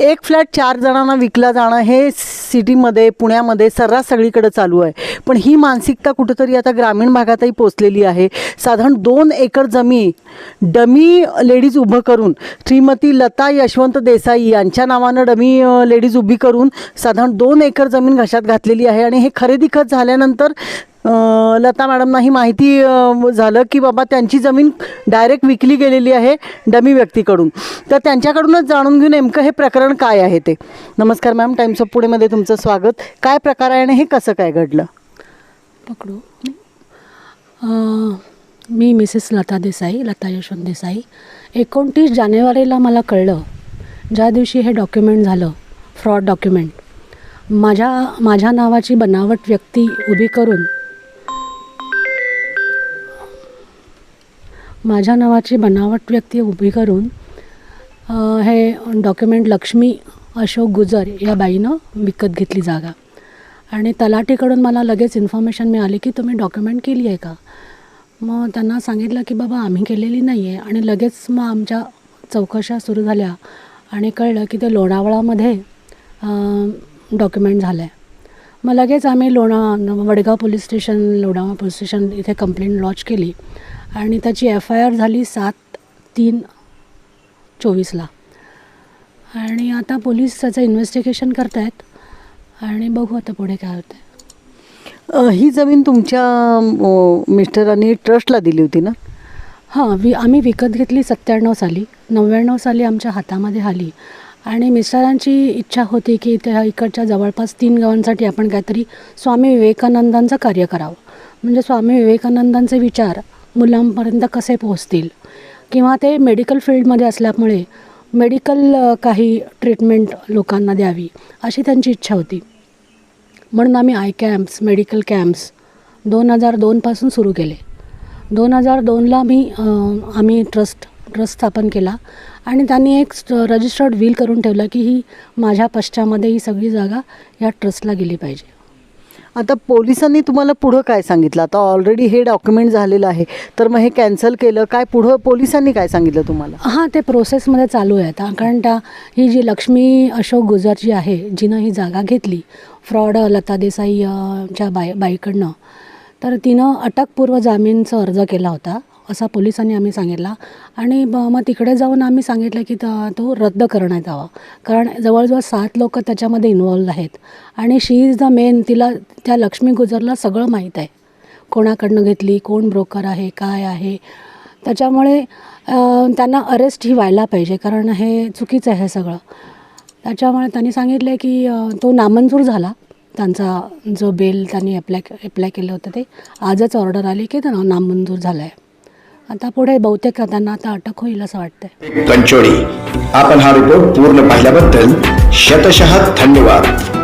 एक फ्लॅट चार जणांना विकला जाणं हे सिटीमध्ये पुण्यामध्ये सर्रास सगळीकडे चालू आहे. पण ही मानसिकता कुठंतरी आता ग्रामीण भागातही पोचलेली आहे. साधारण दोन एकर जमीन डमी लेडीज उभं करून श्रीमती लता यशवंत देसाई यांच्या नावानं डमी लेडीज उभी करून साधारण दोन एकर जमीन घशात घातलेली आहे. आणि हे खरेदी खत झाल्यानंतर लता मॅडमना ही माहिती झालं की बाबा त्यांची जमीन डायरेक्ट विकली गेलेली आहे डमी व्यक्तीकडून. तर त्यांच्याकडूनच जाणून घेऊन नेमकं हे प्रकरण काय आहे ते. नमस्कार मॅम टाइम्स ऑफ पुणेमध्ये तुमचं स्वागत. काय प्रकार आहे आणि हे कसं काय घडलं? पकडू. मी मिसेस लता देसाई लता यशवंत देसाई. एकोणतीस जानेवारीला मला कळलं ज्या दिवशी हे डॉक्युमेंट झालं फ्रॉड डॉक्युमेंट. माझ्या माझ्या नावाची बनावट व्यक्ती उभी करून माझ्या नावाची बनावट व्यक्ती उभी करून हे डॉक्युमेंट लक्ष्मी अशोक गुजर या बाईनं विकत घेतली जागा. आणि तलाठीकडून मला लगेच इन्फॉर्मेशन मिळाली की तुम्ही डॉक्युमेंट केली आहे का? मग त्यांना सांगितलं की बाबा आम्ही केलेली नाही आहे आणि लगेच मग आमच्या चौकशा सुरू झाल्या. आणि कळलं की ते लोणावळामध्ये डॉक्युमेंट झालं आहे मग लगेच आम्ही Lona Vadgaon police station Lonavala police station इथे कंप्लेंट लॉन्च केली. आणि त्याची एफ आय आर झाली सात तीन चोवीसला आणि आता पोलीस त्याचं इन्व्हेस्टिगेशन करतायत. आणि बघू आता पुढे काय होतं ही जमीन तुमच्या मिस्टरांनी ट्रस्टला दिली होती ना? हां वि आम्ही विकत घेतली सत्त्याण्णव साली. नव्याण्णव साली आमच्या हातामध्ये आली. आणि मिस्टरांची इच्छा होती की त्या इकडच्या जवळपास तीन गावांसाठी आपण काहीतरी स्वामी विवेकानंदांचं कार्य करावं. म्हणजे स्वामी विवेकानंदांचे विचार मुलांपर्यंत कसे पोहोचतील? किंवा ते मेडिकल फील्डमध्ये असल्यामुळे मेडिकल काही ट्रीटमेंट लोकांना द्यावी अशी त्यांची इच्छा होती. म्हणून आम्ही आय कॅम्प्स मेडिकल कॅम्प्स दोन हजार दोनपासून सुरू केले. दोन हजार दोनला मी आम्ही ट्रस्ट ट्रस्ट स्थापन केला. आणि त्यांनी एक रजिस्टर्ड विल करून ठेवलं की ही माझ्या पश्चामध्ये ही सगळी जागा या ट्रस्टला गेली पाहिजे. आता पोलिसांनी तुम्हाला पुढं काय सांगितलं? आता ऑलरेडी हे डॉक्युमेंट झालेलं आहे. तर मग हे कॅन्सल केलं काय पुढं पोलिसांनी काय सांगितलं तुम्हाला? हां ते प्रोसेसमध्ये चालू आहे आता. कारण त्या ही जी लक्ष्मी अशोक गुजर जी आहे जिनं ही जागा घेतली फ्रॉड लता देसाई अं, च्या बाई बाईकडनं तर तिनं अटकपूर्व जामीनचा अर्ज केला होता. असा पोलिसांनी आम्ही सांगितला. आणि मग तिकडे जाऊन आम्ही सांगितलं की त- तो रद्द करण्यात यावा. कारण जवळजवळ सात लोक त्याच्यामध्ये इन्वॉल्व आहेत. आणि शी इज द मेन तिला त्या लक्ष्मी गुजरला सगळं माहीत आहे. कोणाकडनं घेतली कोण ब्रोकर आहे काय आहे. त्याच्यामुळे त्यांना अरेस्ट ही व्हायला पाहिजे. कारण हे चुकीचं आहे सगळं. त्याच्यामुळे त्यांनी सांगितलं की तो नामंजूर झाला. त्यांचा जो बेल त्यांनी अप्लाय अप्लाय केलं होतं ते. आजच ऑर्डर आली की त्यांना नामंजूर झाला आहे आता पुढे बहुतेक त्यांना आता अटक होईल असं वाटतंय. कंचोळी. आपण हा रिपोर्ट पूर्ण पाहिल्याबद्दल शतशः धन्यवाद.